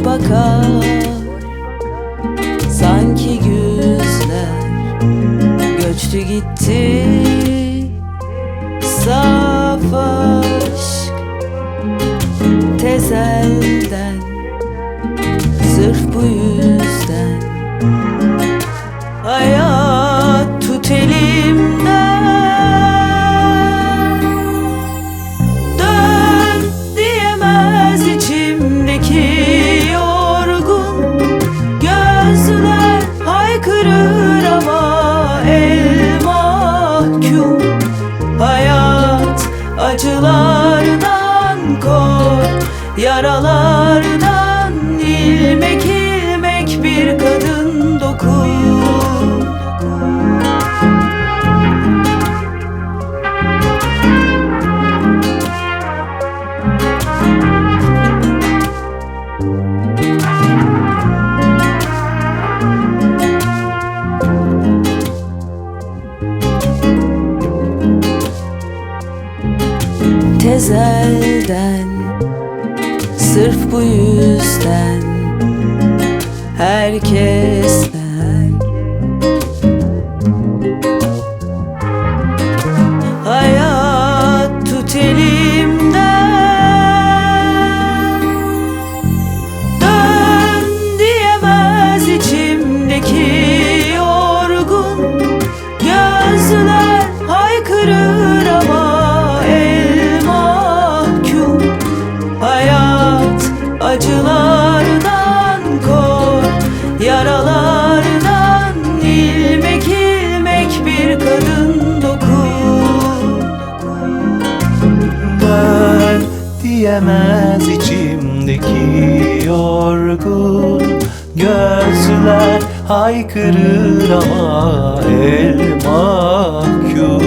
boş bakar. Sanki güzler göçtü gitti. Saf aşk tezelden Sırf bu yüzden. Acılardan kor Yaralardan ilmek ilmek bir kadın tezelden Sırf bu yüzden Herkesten diyemez içimdeki yorgun. Gözler haykırır ama el mahkum.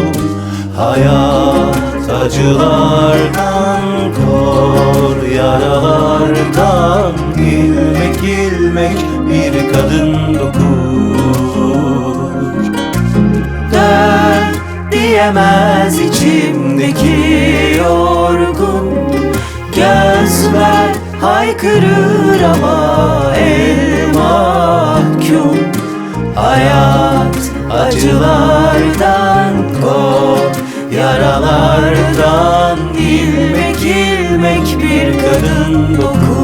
Hayat acılardan kor Yaralardan ilmek ilmek bir kadın dokur Dön diyemez içimdeki yorgun haykırır ama el mahkum. Hayat acılardan kor Yaralardan ilmek ilmek bir kadın dokur